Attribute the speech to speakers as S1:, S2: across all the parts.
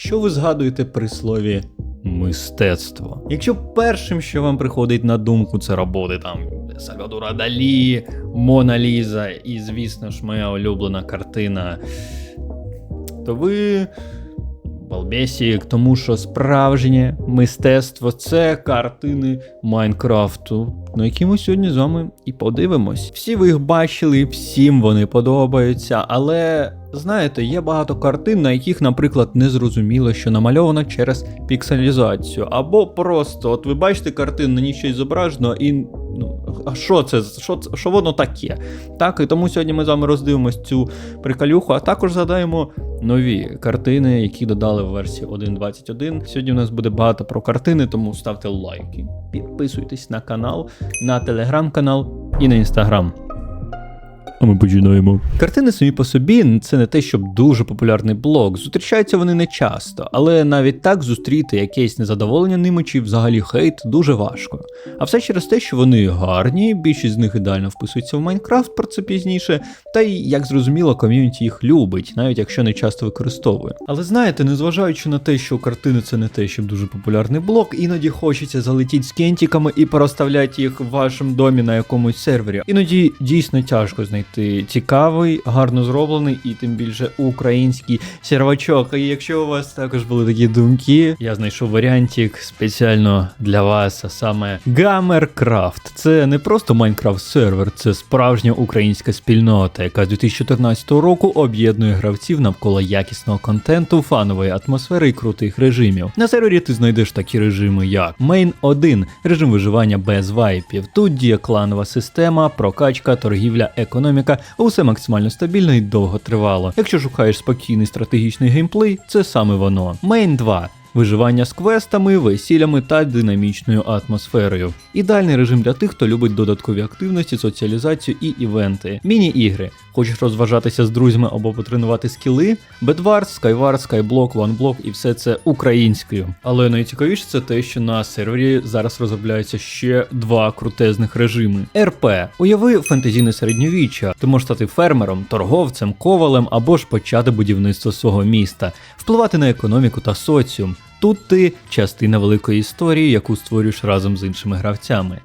S1: Що ви згадуєте при слові мистецтво? Якщо першим, що вам приходить на думку, це роботи там Сальвадора Далі, Мона Ліза і, звісно ж, моя улюблена картина, то ви балбесік, тому що справжнє мистецтво це картини Майнкрафту, на які ми сьогодні з вами і подивимось. Всі ви їх бачили, всім вони подобаються, але знаєте, є багато картин, на яких, наприклад, не зрозуміло, що намальовано через пікселізацію. Або просто, от ви бачите картину, на ній щось зображено, і ну, а що це? Що, що воно таке? Так, і тому сьогодні ми з вами роздивимось цю приколюху, а також згадаємо нові картини, які додали в версії 1.21. Сьогодні у нас буде багато про картини, тому ставте лайки, підписуйтесь на канал, на телеграм-канал і на інстаграм. А ми починаємо. Картини самі по собі це не те, щоб дуже популярний блог. Зустрічаються вони не часто, але навіть так зустріти якесь незадоволення ними чи взагалі хейт дуже важко. А все через те, що вони гарні, більшість з них ідеально вписуються в Майнкрафт, про це пізніше. Та й як зрозуміло, ком'юніті їх любить, навіть якщо не часто використовує. Але знаєте, незважаючи на те, що картини це не те, щоб дуже популярний блог, іноді хочеться залетіти з кентиками і проставляти їх в вашому домі на якомусь сервері. Іноді дійсно тяжко знайти цікавий, гарно зроблений і тим більше український сервачок. І якщо у вас також були такі думки, я знайшов варіантик спеціально для вас, а саме Gamercraft. Це не просто Майнкрафт сервер, це справжня українська спільнота, яка з 2014 року об'єднує гравців навколо якісного контенту, фанової атмосфери і крутих режимів. На сервері ти знайдеш такі режими, як Main 1 режим виживання без вайпів. Тут діє кланова система, прокачка, торгівля, економіка, усе максимально стабільно і довго тривало. Якщо шукаєш спокійний стратегічний геймплей, це саме воно. Мейн 2 Виживання з квестами, весіллями та динамічною атмосферою. Ідеальний режим для тих, хто любить додаткові активності, соціалізацію і івенти. Міні-ігри. Хочеш розважатися з друзями або потренувати скіли? Bedwars, Skywars, Skyblock, OneBlock і все це українською. Але найцікавіше це те, що на сервері зараз розробляються ще два крутезних режими. РП. Уяви фентезійне середньовіччя. Ти можеш стати фермером, торговцем, ковалем або ж почати будівництво свого міста, впливати на економіку та соціум. Тут ти частина великої історії, яку створюєш разом з іншими гравцями.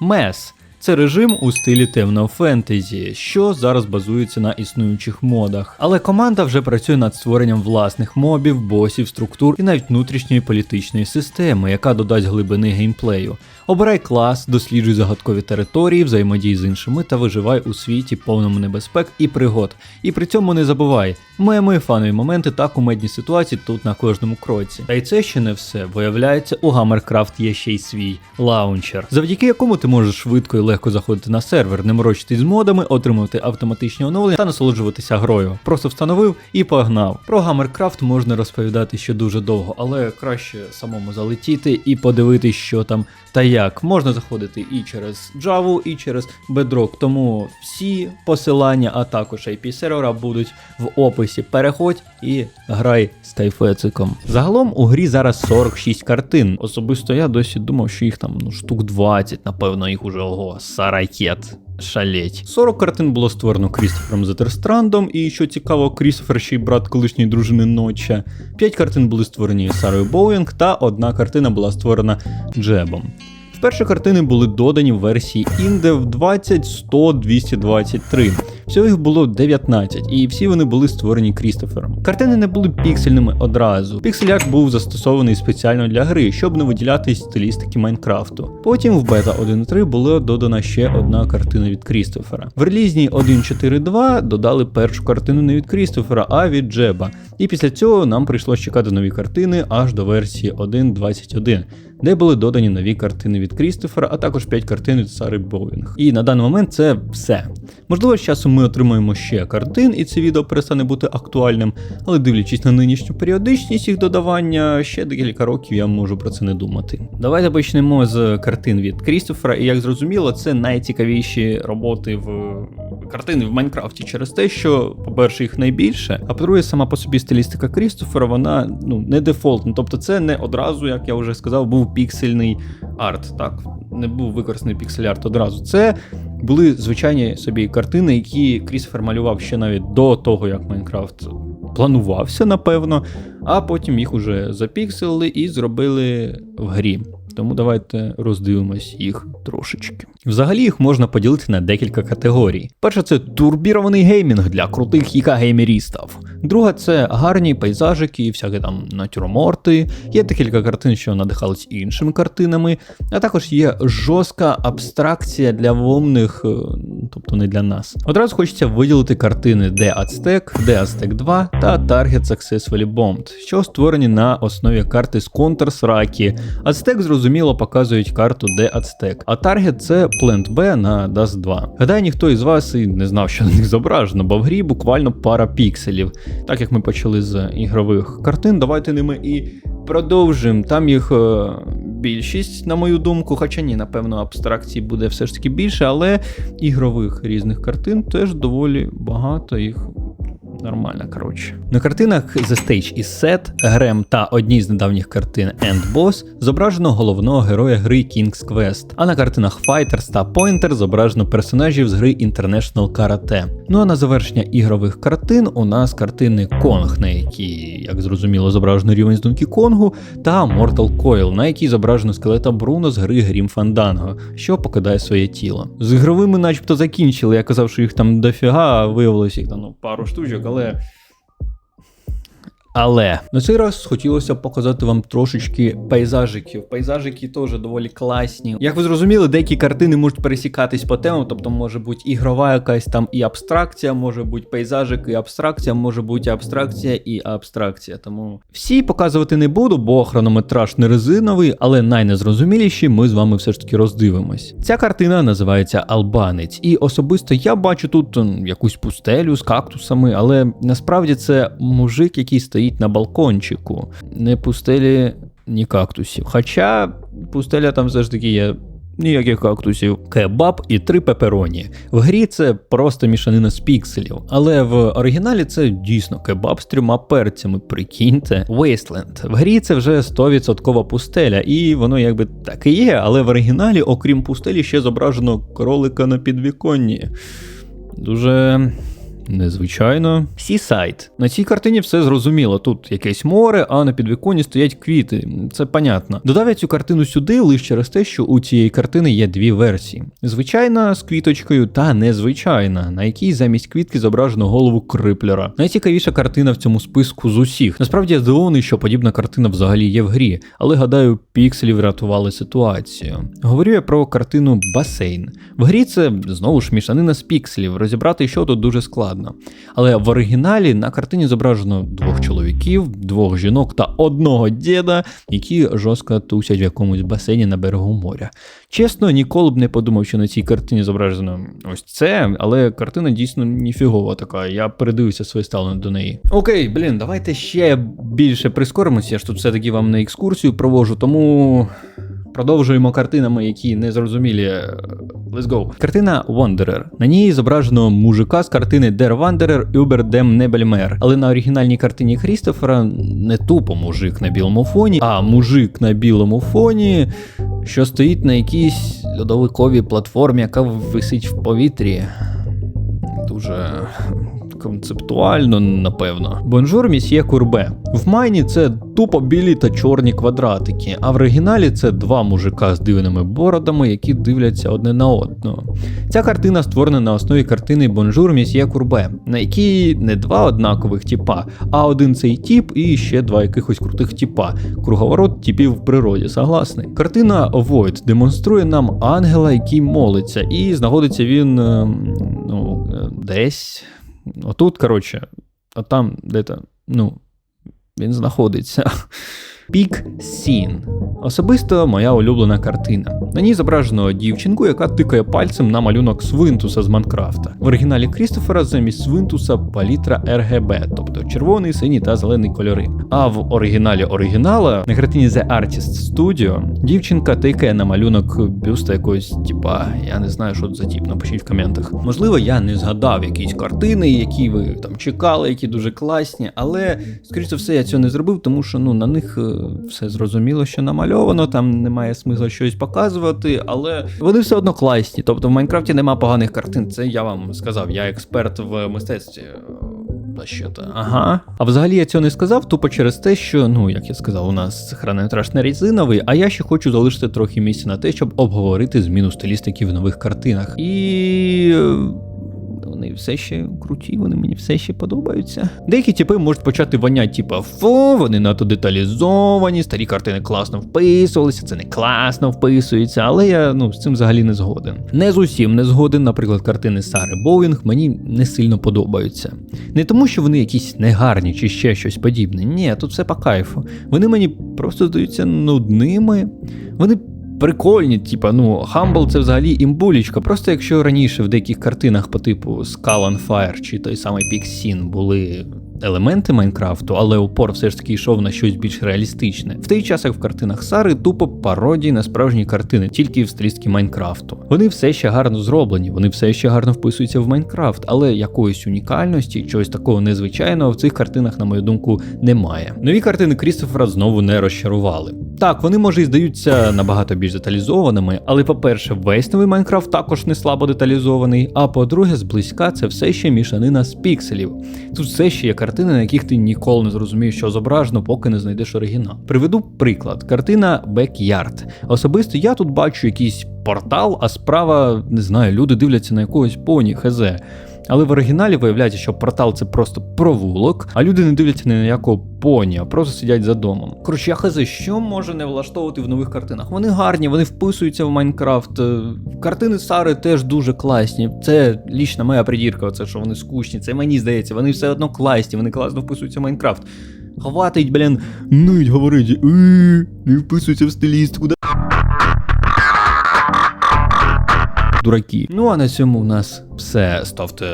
S1: Мес це режим у стилі темного фентезі, що зараз базується на існуючих модах. Але команда вже працює над створенням власних мобів, босів, структур і навіть внутрішньої політичної системи, яка додасть глибини геймплею. Обирай клас, досліджуй загадкові території, взаємодій з іншими та виживай у світі повному небезпек і пригод. І при цьому не забувай, меми, фанові моменти та кумедні ситуації тут на кожному кроці. Та й це ще не все. Виявляється, у Hammercraft є ще й свій лаунчер, завдяки якому ти можеш швидко і легко заходити на сервер, не морочитись з модами, отримувати автоматичні оновлення та насолоджуватися грою. Просто встановив і погнав. Про Hammercraft можна розповідати ще дуже довго, але краще самому залетіти і подивитись, що там та як. Можна заходити і через Java, і через Bedrock. Тому всі посилання, а також IP сервера будуть в описі. Переходь і грай з тайфециком. Загалом у грі зараз 46 картин. Особисто я досі думав, що їх там ну, штук 20, напевно, їх уже ого, саракет. Шалеть. 40 картин було створено Крістофером Зетерстрандом, і що цікаво, Крістофер ще й брат колишньої дружини Ноча. 5 картин були створені Сарою Боуінг, та одна картина була створена Джебом. Вперше картини були додані в версії Інде в 20, 100, 223. Всього їх було 19, і всі вони були створені Крістофером. Картини не були піксельними одразу. Піксель-арт був застосований спеціально для гри, щоб не виділяти стилістики Майнкрафту. Потім в бета 1.3 була додана ще одна картина від Крістофера. В релізній 1.4.2 додали першу картину не від Крістофера, а від Джеба. І після цього нам прийшлось чекати нові картини аж до версії 1.21 де були додані нові картини від Крістофера, а також 5 картин від Сари Боуінг. І на даний момент це все. Можливо, з часом ми отримаємо ще картин, і це відео перестане бути актуальним, але дивлячись на нинішню періодичність їх додавання, ще декілька років я можу про це не думати. Давайте почнемо з картин від Крістофера, і як зрозуміло, це найцікавіші роботи в картини в Майнкрафті через те, що, по-перше, їх найбільше, а по-друге, сама по собі стилістика Крістофера, вона ну не дефолтна. Тобто, це не одразу, як я вже сказав, був піксельний арт. Так, не був використаний піксель-арт одразу. Це були звичайні собі картини, які Крістофер малював ще навіть до того, як Майнкрафт планувався, напевно, а потім їх уже запікселили і зробили в грі. Тому давайте роздивимось їх трошечки. Взагалі їх можна поділити на декілька категорій. Перша це турбірований геймінг для крутих хіка-геймерістів. Друга це гарні пейзажики, всякі там натюрморти. Є декілька картин, що надихались іншими картинами, а також є жорстка абстракція для вомних, е, тобто не для нас. Одразу хочеться виділити картини The Aztec, The Aztec 2 та Target Successfully Bombed, що створені на основі карти з Counter-Strike. Aztec зрозуміло показують карту The Aztec, а Target це Plant B на Dust 2. Гадаю, ніхто із вас і не знав, що на них зображено, бо в грі буквально пара пікселів. Так як ми почали з ігрових картин, давайте ними і продовжимо. Там їх е, більшість, на мою думку, хоча ні, напевно, абстракцій буде все ж таки більше, але ігрових різних картин теж доволі багато їх. Нормально, коротше. На картинах The Stage is Set, Грем та одній з недавніх картин End Boss зображено головного героя гри King's Quest, а на картинах Fighters та Pointer зображено персонажів з гри International Karate. Ну а на завершення ігрових картин у нас картини Kong, на якій, як зрозуміло, зображено рівень з Donkey Kong, та Mortal Coil, на якій зображено скелета Бруно з гри Grim Fandango, що покидає своє тіло. З ігровими начебто закінчили, я казав, що їх там дофіга, а виявилось їх там ну, пару штучок, але. Але на цей раз хотілося показати вам трошечки пейзажиків. Пейзажики теж доволі класні. Як ви зрозуміли, деякі картини можуть пересікатись по темам, тобто може бути ігрова якась там і абстракція, може бути пейзажик і абстракція, може бути абстракція і абстракція. Тому всі показувати не буду, бо хронометраж не резиновий, але найнезрозуміліші ми з вами все ж таки роздивимось. Ця картина називається Албанець, і особисто я бачу тут якусь пустелю з кактусами, але насправді це мужик, який стоїть на балкончику. Не пустелі, ні кактусів. Хоча пустеля там таки є. Ніяких кактусів, кебаб і три пепероні. В грі це просто мішанина з пікселів, але в оригіналі це дійсно кебаб з трьома перцями. Прикиньте, Wasteland. В грі це вже 100% пустеля, і воно якби так і є, але в оригіналі, окрім пустелі, ще зображено кролика на підвіконні. Дуже Незвичайно. Сісайд. На цій картині все зрозуміло. Тут якесь море, а на підвіконні стоять квіти. Це понятно. Додав я цю картину сюди лише через те, що у цієї картини є дві версії: звичайна з квіточкою та незвичайна, на якій замість квітки зображено голову криплера. Найцікавіша картина в цьому списку з усіх. Насправді я здивований, що подібна картина взагалі є в грі, але гадаю, пікселі врятували ситуацію. Говорю я про картину Басейн. В грі це знову ж мішанина з пікселів. Розібрати, що тут дуже складно. Але в оригіналі на картині зображено двох чоловіків, двох жінок та одного діда, які жорстко тусять в якомусь басейні на берегу моря. Чесно, ніколи б не подумав, що на цій картині зображено ось це, але картина дійсно ніфігова така. Я передивився своє ставлення до неї. Окей, блін, давайте ще більше прискоримося. Я ж тут все-таки вам на екскурсію провожу, тому. Продовжуємо картинами, які не зрозумілі. Let's go. Картина Wanderer. На ній зображено мужика з картини Der Wanderer über dem Nebelmeer. Але на оригінальній картині Крістофера не тупо мужик на білому фоні, а мужик на білому фоні, що стоїть на якійсь льодовиковій платформі, яка висить в повітрі. Дуже концептуально, напевно. Бонжур місьє Курбе. В майні це тупо білі та чорні квадратики, а в оригіналі це два мужика з дивними бородами, які дивляться одне на одного. Ця картина створена на основі картини Бонжур місьє Курбе, на якій не два однакових тіпа, а один цей тіп і ще два якихось крутих тіпа. Круговорот типів в природі, согласний. Картина Void демонструє нам ангела, який молиться, і знаходиться він ем, ну, е, Отут, коротше, а там де-то, ну, він знаходиться. Пік Сін. Особисто моя улюблена картина. На ній зображено дівчинку, яка тикає пальцем на малюнок Свинтуса з Манкрафта. В оригіналі Крістофера замість Свинтуса палітра RGB, тобто червоний, синій та зелений кольори. А в оригіналі оригінала на картині The Artist Studio дівчинка тикає на малюнок бюста якогось типа, я не знаю, що за тип, напишіть в коментах. Можливо, я не згадав якісь картини, які ви там чекали, які дуже класні, але скоріш за все я цього не зробив, тому що ну на них е, все зрозуміло, що намальовано, там немає смисла щось показувати, але вони все одно класні. Тобто в Майнкрафті нема поганих картин. Це я вам сказав, я експерт в мистецтві. Вообще-то. Ага. А взагалі я цього не сказав, тупо через те, що, ну, як я сказав, у нас хронометраж не резиновий, а я ще хочу залишити трохи місця на те, щоб обговорити зміну стилістики в нових картинах. І. Вони все ще круті, вони мені все ще подобаються. Деякі типи можуть почати воняти, типа фу, вони надто деталізовані, старі картини класно вписувалися, це не класно вписується, але я ну з цим взагалі не згоден. Не з усім не згоден, наприклад, картини Сари Боуінг мені не сильно подобаються. Не тому, що вони якісь негарні чи ще щось подібне. Ні, тут все по кайфу. Вони мені просто здаються нудними. Вони прикольні, типа, ну, Humble це взагалі імбулічка. Просто якщо раніше в деяких картинах по типу Skull and Fire чи той самий Pixin були елементи Майнкрафту, але упор все ж таки йшов на щось більш реалістичне. В той час, як в картинах Сари, тупо пародії на справжні картини, тільки в стилістці Майнкрафту. Вони все ще гарно зроблені, вони все ще гарно вписуються в Майнкрафт, але якоїсь унікальності, чогось такого незвичайного в цих картинах, на мою думку, немає. Нові картини Крістофера знову не розчарували. Так, вони може і здаються набагато більш деталізованими, але по-перше, весь новий Майнкрафт також не слабо деталізований. А по-друге, зблизька це все ще мішанина з пікселів. Тут все ще є картини, на яких ти ніколи не зрозумієш, що зображено, поки не знайдеш оригінал. Приведу приклад: картина Backyard. Особисто я тут бачу якийсь портал, а справа не знаю, люди дивляться на якогось поні, хз. Але в оригіналі виявляється, що портал це просто провулок, а люди не дивляться ні на якого поні, а просто сидять за домом. Коротше, я хази, що може не влаштовувати в нових картинах? Вони гарні, вони вписуються в Майнкрафт. Е, Картини Сари теж дуже класні. Це лічна моя придірка, оце що вони скучні. Це мені здається, вони все одно класні, вони класно вписуються в Майнкрафт. Хватить, блін, нить говорить, «Е, не вписуються в стилістику. Дураки. Ну а на цьому у нас все. Ставте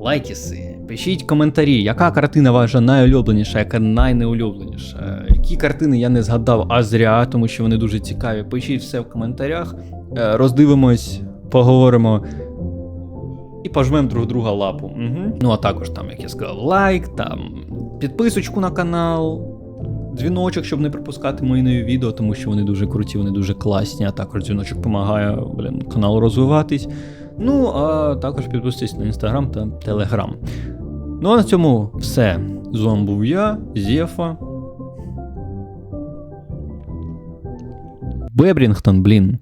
S1: лайкіси, пишіть коментарі, яка картина ваша найулюбленіша, яка найнеулюбленіша. Які картини я не згадав, а зря, тому що вони дуже цікаві. Пишіть все в коментарях, Е, роздивимось, поговоримо. І пожмемо друг друга лапу. Угу. Ну а також там, як я сказав, лайк, там підписочку на канал. Дзвіночок, щоб не пропускати мої нові відео, тому що вони дуже круті, вони дуже класні, а також дзвіночок допомагає блін, каналу розвиватись. Ну, а також підписуйтесь на інстаграм та телеграм. Ну а на цьому все. З вами був я, Зєфа. Бебрінгтон, блін.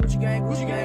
S2: Gucci gang, Gucci gang.